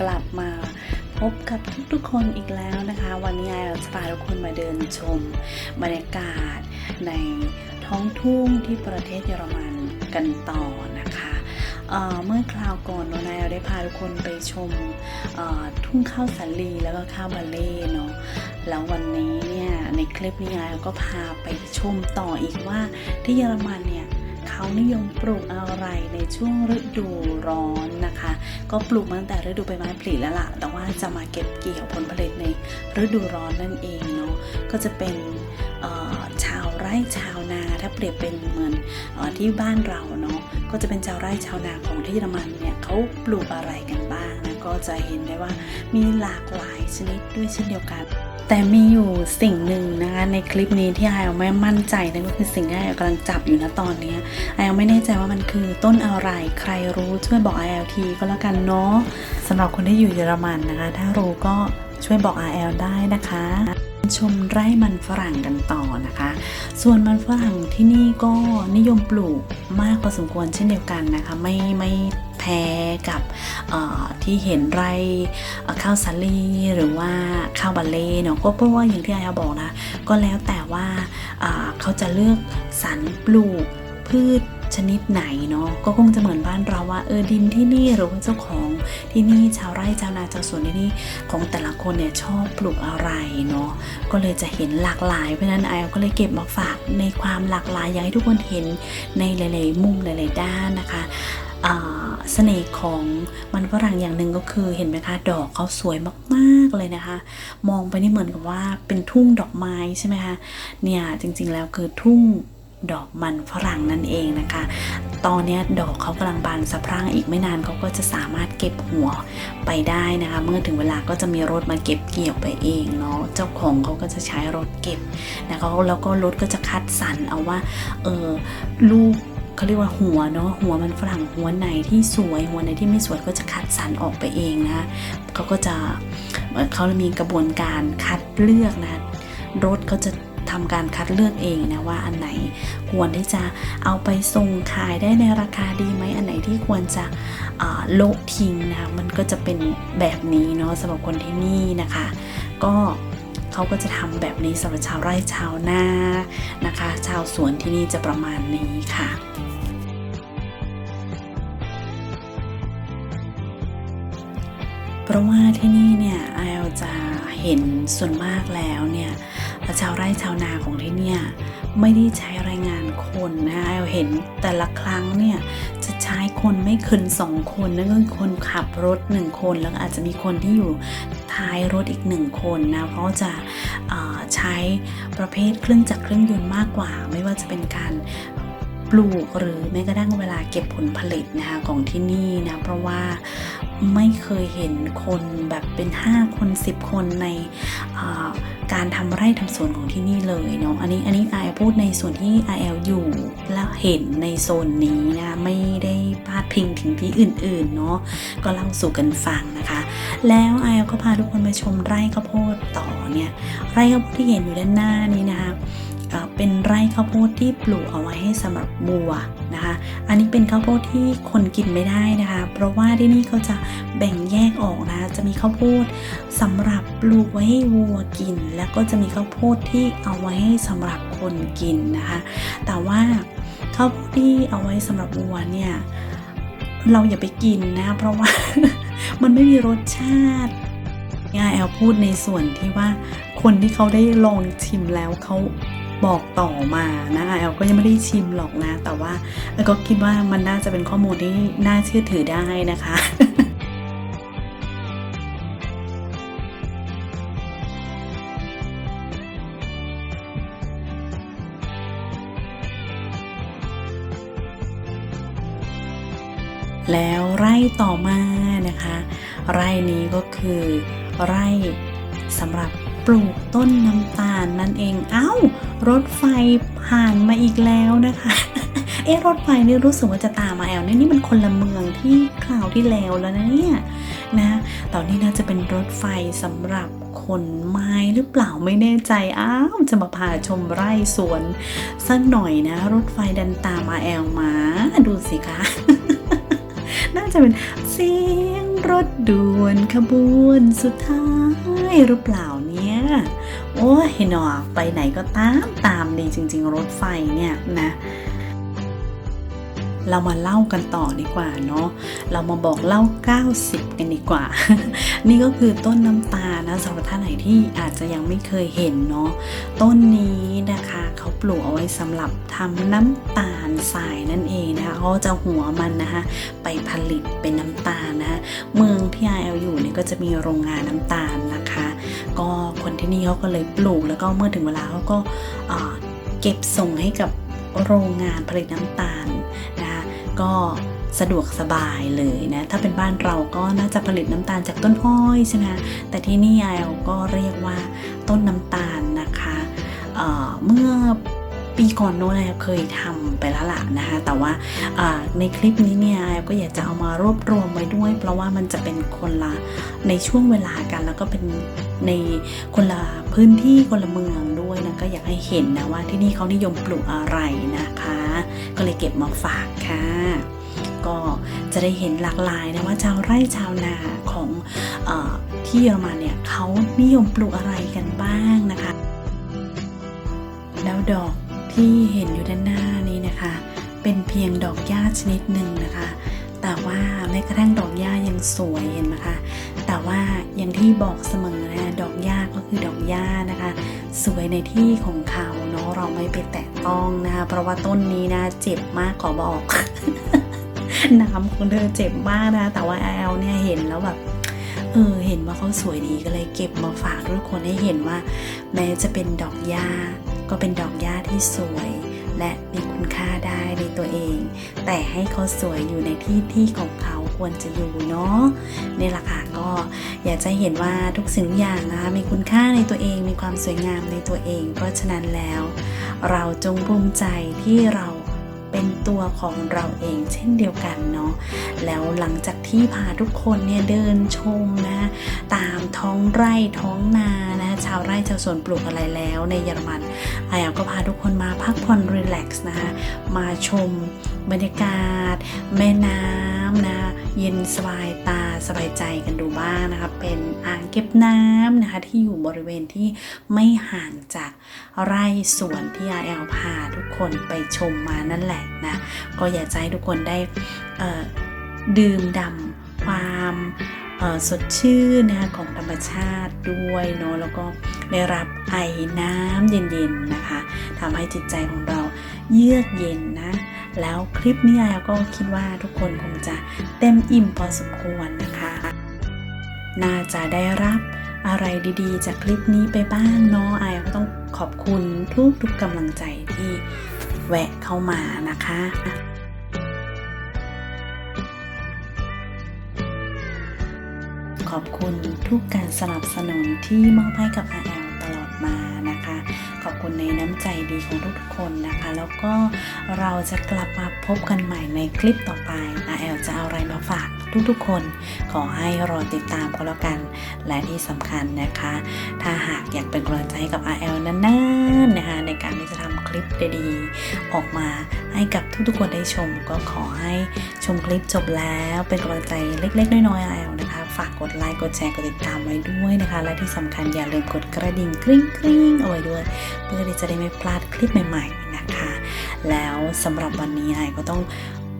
กลับมาพบกับทุกๆคนอีกแล้วนะคะ วันนี้ RL จะพาทุกคนมาเดินชมบรรยากาศในท้องทุ่งที่ประเทศเยอรมันกันต่อนะคะเเมื่อคราวก่อนนนายได้พาทุกคนไปชมทุ่งข้าวสาลีแล้วก็ข้าวบาเล่เนาะแล้ววันนี้เนี่ยในคลิปนี้ RL ก็พาไปชมต่ออีกว่าที่เยอรมันเนี่ย เขานิยมปลูกอะไรในช่วงฤดูร้อนนะคะ ก็ปลูกมาตั้งแต่ฤดูใบไม้ผลิแล้วล่ะ แต่ว่าจะมาเก็บเกี่ยวผลผลิตในฤดูร้อนนั่นเองเนาะ ก็จะเป็นชาวไร่ชาวนาถ้าเปรียบเป็นเหมือนอที่บ้านเราเนาะก็จะเป็นชาวไร่ชาวนาของที่เยอรมันเนี่ยเขาปลูกอะไรกันบ้างนะก็จะเห็นได้ว่ามีหลากหลายชนิดด้วยเช่นเดียวกัน แต่มีอยู่สิ่งหนึ่งนะคะในคลิปนี้ที่ไอเอาไม่มั่นใจนั่นก็คือสิ่งที่ไอกำลังจับอยู่นะตอนนี้ไอยังไม่แน่ใจว่ามันคือต้นอะไรใครรู้ช่วยบอก ILT ก็แล้วกันเนาะสำหรับคนที่อยู่เยอรมันนะคะ ถ้ารู้ก็ช่วยบอก IL ได้นะคะชมไร่มันฝรั่งกันต่อนะคะ ส่วนมันฝรั่งที่นี่ก็นิยมปลูกมากพอสมควรเช่นเดียวกันนะคะ ไม่ไม่ แพ้กับที่เห็นไร่ข้าวสาลีหรือว่าข้าวบาเล่เนาะก็เพราะว่าอย่างที่ไอบอกนะ ก็แล้วแต่ว่าเขาจะเลือกสรรปลูกพืชชนิดไหนเนาะก็คงจะเหมือนบ้านเราว่าเออดินที่นี่หรือว่าเจ้าของที่นี่ชาวไร่ชาวนาชาวสวนที่นี่ของแต่ละคนเนี่ยชอบปลูกอะไรเนาะก็เลยจะเห็นหลากหลายเพราะนั้นไอก็เลยเก็บมาฝากในความหลากหลายอยากให้ทุกคนเห็นในหลาย ๆ มุมหลาย ๆ ด้านนะคะ เสน่ห์ของมันฝรั่งอย่างหนึ่งก็คือเห็นไหมคะดอกเขาสวยมากๆเลยนะคะ มองไปนี่เหมือนกับว่าเป็นทุ่งดอกไม้ใช่ไหมคะเนี่ยจริงๆแล้วคือทุ่งดอกมันฝรั่งนั่นเองนะคะ ตอนนี้ดอกเขากำลังบานสะพรั่งอีกไม่นานเขาก็จะสามารถเก็บหัวไปได้นะคะ เมื่อถึงเวลาก็จะมีรถมาเก็บเกี่ยวไปเองเนาะ เจ้าของเขาก็จะใช้รถเก็บนะคะแล้วก็รถก็จะคัดสรรเอาว่าเออลูก เขาเรียกว่าหัวเนาะหัวมันฝรั่งหัวไหนที่สวยหัวไหนที่ไม่สวยก็จะคัดสรรออกไปเองนะเขาก็จะเอ่อเขามีกระบวนการคัดเลือกนะรถเขาจะทำการคัดเลือกเองนะว่าอันไหนควรที่จะเอาไปส่งขายได้ในราคาดีไหมอันไหนที่ควรจะโละทิ้งนะมันก็จะเป็นแบบนี้เนาะสำหรับคนที่นี่นะคะ ก็ เขาก็จะทำแบบนี้สำหรับชาวไร่ชาวนานะคะ ชาวสวนที่นี่จะประมาณนี้ค่ะเพราะว่าที่นี่เนี่ยไอเอลจะเห็นส่วนมากแล้วเนี่ย และชาวไร่ชาวนาของที่เนี่ยไม่ได้ใช้แรงงานคนนะเราเห็นแต่ละครั้งเนี่ยจะใช้คนไม่เกินสองคนนั่นก็คือคนขับรถหนึ่งคนแล้วอาจจะมีคนที่อยู่ท้ายรถอีกหนึ่งคนนะเพราะจะใช้ประเภทเครื่องจักรเครื่องยนต์มากกว่า ไม่ว่าจะเป็นการ ลูกหรือแม้กระทั่งเวลาเก็บผลผลิตนะคะของที่นี่นะเพราะว่าไม่เคยเห็นคนแบบเป็น 5 คน 10 คนในการทำไร่ทำสวนของที่นี่เลยเนาะอันนี้อันนี้ไอพูดในส่วนที่ IL อยู่แล้วเห็นในโซนนี้นะไม่ได้พาดพิงถึงที่อื่นๆเนาะก็เล่าสู่กันฟังนะคะ แล้วไอลก็พาทุกคนมาชมไร่ข้าวโพดต่อเนี่ยไร่ข้าวโพดที่เห็นอยู่ด้านหน้านี้นะคะ เป็นไร่ข้าวโพดที่ปลูกเอาไว้ให้สำหรับวัวนะคะ อันนี้เป็นข้าวโพดที่คนกินไม่ได้นะคะ เพราะว่าที่นี่เขาจะแบ่งแยกออกนะ จะมีข้าวโพดสำหรับปลูกไว้ให้วัวกิน แล้วก็จะมีข้าวโพดที่เอาไว้ให้สำหรับคนกินนะคะ แต่ว่าข้าวโพดที่เอาไว้สำหรับวัวเนี่ยเราอย่าไปกินนะ เพราะว่ามันไม่มีรสชาติงาแอลพูดในส่วนที่ว่าคนที่เขาได้ลองชิมแล้วเขา บอกต่อมานะคะแอลก็ยังไม่ได้ชิมหรอกนะ แต่ว่าแอลก็คิดว่ามันน่าจะเป็นข้อมูลที่น่าเชื่อถือได้นะคะแล้วไร่ต่อมานะคะ ไร่นี้ก็คือไร่สำหรับ ปลูกต้นน้ำตาลนั่นเอง เอ้า รถไฟผ่านมาอีกแล้วนะคะ เอ๊ะรถไฟนี่รู้สึกว่าจะตามมาแอลเนี่ยนี่มันคนละเมืองที่คราวที่แล้วแล้วนะเนี่ยนะตอนนี้น่าจะเป็นรถไฟสำหรับคนไม้หรือเปล่าไม่แน่ใจ อ้าว จะมาพาชมไร่สวนสักหน่อยนะ รถไฟดันตามมาแอลมา ดูสิคะน่าจะเป็นเสียงรถด่วนขบวนสุดท้ายหรือเปล่า โอ้ยหนอไปไหนก็ตามตามดีจริง ๆ รถไฟเนี่ยนะเรามาเล่ากันต่อดีกว่าเนาะ เรามาบอกเล่า 90 กันดีกว่า นี่ก็คือต้นน้ำตานะสำหรับท่านไหนที่อาจจะยังไม่เคยเห็นเนาะ ต้นนี้นะคะเขาปลูกเอาไว้สำหรับทำน้ำตาลทรายนั่นเองนะคะเขาจะหัวมันนะคะไปผลิตเป็นน้ำตาลนะคะเมืองที่ไอเอลอยู่เนี่ยก็จะมีโรงงานน้ำตาลนะคะ ก็คนที่นี่เขาก็เลยปลูกแล้วก็เมื่อถึงเวลาเขาก็เก็บส่งให้กับโรงงานผลิตน้ำตาลนะคะก็สะดวกสบายเลยนะ ถ้าเป็นบ้านเราก็น่าจะผลิตน้ำตาลจากต้นอ้อยใช่ไหมแต่ที่นี่ไอเอลก็เรียกว่าต้นน้ำตาลนะคะเเมื่อ ปีก่อนโน้นไอเอลเคยทำไปแล้วล่ะนะคะแต่ว่าในคลิปนี้เนี่ยก็อยากจะเอามารวบรวมไว้ด้วย เพราะว่ามันจะเป็นคนละในช่วงเวลากัน แล้วก็เป็นในคนละพื้นที่คนละเมืองด้วยนะก็อยากให้เห็นนะว่าที่นี่เขานิยมปลูกอะไรนะคะ ก็เลยเก็บมาฝากค่ะก็จะได้เห็นหลากหลายนะว่าชาวไร่ชาวนาของอที่เยอรมันเนี่ยเขานิยมปลูกอะไรกันบ้างนะคะ แล้วดอก ที่เห็นอยู่ด้านหน้านี้นะคะ เป็นเพียงดอกหญ้าชนิดหนึ่งนะคะ แต่ว่าแม้กระทั่งดอกหญ้ายังสวยเห็นไหมคะแต่ว่าอย่างที่บอกเสมอนะดอกหญ้าก็คือดอกหญ้านะคะ สวยในที่ของเขาเนาะเราไม่ไปแตะต้องนะคะเพราะว่าต้นนี้นะเจ็บมากขอบอกน้ำของเธอเจ็บมากนะ แต่ว่าแอลเนี่ยเห็นแล้วแบบเออเห็นว่าเขาสวยดีก็เลยเก็บมาฝากทุกคนให้เห็นว่า แม้จะเป็นดอกหญ้า ก็เป็นดอกหญ้าที่สวย และมีคุณค่าได้ในตัวเอง แต่ให้เขาสวยอยู่ในที่ที่ของเขาควรจะอยู่เนาะนี่แหละค่ะก็อยากจะเห็นว่าทุกสิ่งทุกอย่างนะคะมีคุณค่าในตัวเองมีความสวยงามในตัวเอง เพราะฉะนั้นแล้ว เราจงภูมิใจที่เรา เป็นตัวของเราเองเช่นเดียวกันเนาะแล้วหลังจากที่พาทุกคนเนี่ยเดินชมนะตามท้องไร่ท้องนานะชาวไร่ชาวสวนปลูกอะไรแล้วในเยอรมันไอแอลก็พาทุกคนมาพักผ่อนรีแลกซ์นะคะมาชมบรรยากาศ แม่น้ำนะ เย็นสบายตาสบายใจกันดูบ้างนะคะ เป็นอ่างเก็บน้ำนะคะ ที่อยู่บริเวณที่ไม่ห่างจากไร่สวนที่ไอแอลพาทุกคนไปชมมานั่นแหละนะ ก็อยากจะให้ทุกคนได้ดื่มดำความสดชื่นนะคะของธรรมชาติด้วยเนาะแล้วก็ได้รับไอน้ำเย็นๆนะคะทำให้จิตใจของเรา เยือกเย็นนะ แล้วคลิปนี้ไอก็คิดว่าทุกคนคงจะเต็มอิ่มพอสมควรนะคะ น่าจะได้รับอะไรดีๆ จากคลิปนี้ไปบ้างเนาะไอก็ต้องขอบคุณทุกๆกำลังใจที่แวะเข้ามานะคะขอบคุณทุกการสนับสนุนที่มอบให้กับ RL ตลอานะคะ ขอบคุณในน้ำใจดีของทุกๆคนนะคะ แล้วก็เราจะกลับมาพบกันใหม่ในคลิปต่อไป RL จะเอาอะไรมาฝากทุกๆคน ขอให้รอติดตามก็แล้วกัน และที่สำคัญนะคะ ถ้าหากอยากเป็นกำลังใจให้กับ RL นานๆนะคะในการที่จะทำคลิปดีๆ ออกมาให้กับทุกๆคนได้ชม ก็ขอให้ชมคลิปจบแล้วเป็นกำลังใจเล็กๆ น้อยๆ RL นะคะ ฝากกดไลค์กดแชร์กดติดตามไว้ด้วยนะคะ และที่สำคัญอย่าลืมกดกระดิ่งกริ๊งกริ๊งเอาไว้ด้วย เพื่อที่จะได้ไม่พลาดคลิปใหม่ ๆนะคะ แล้วสำหรับวันนี้ไอก็ต้อง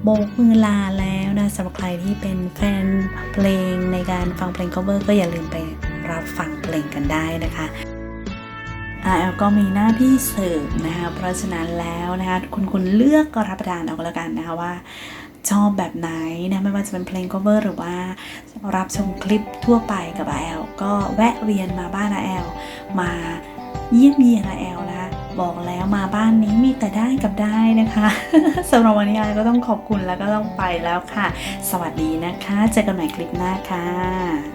โบกมือลาแล้วนะสำหรับใครที่เป็นแฟนเพลงในการฟังเพลง cover ก็อย่าลืมไปรับฟังเพลงกันได้นะคะ RL ก็มีหน้าที่เสิร์ฟนะคะ เพราะฉะนั้นแล้วนะคะ คุณคุณเลือกก็รับประทานเอาก็แล้วกันนะคะว่า ชอบแบบไหนนะไม่ว่าจะเป็นเพลง cover หรือว่ารับชมคลิปทั่วไปกับแอลก็แวะเวียนมาบ้านแอลมาเยี่ยมเยียน RL นะคะบอกแล้วมาบ้านนี้มีแต่ได้กับได้นะคะสำหรับวันนี้อาก็ต้องขอบคุณแล้วก็ต้องไปแล้วค่ะ สวัสดีนะคะ เจอกันใหม่คลิปหน้าค่ะ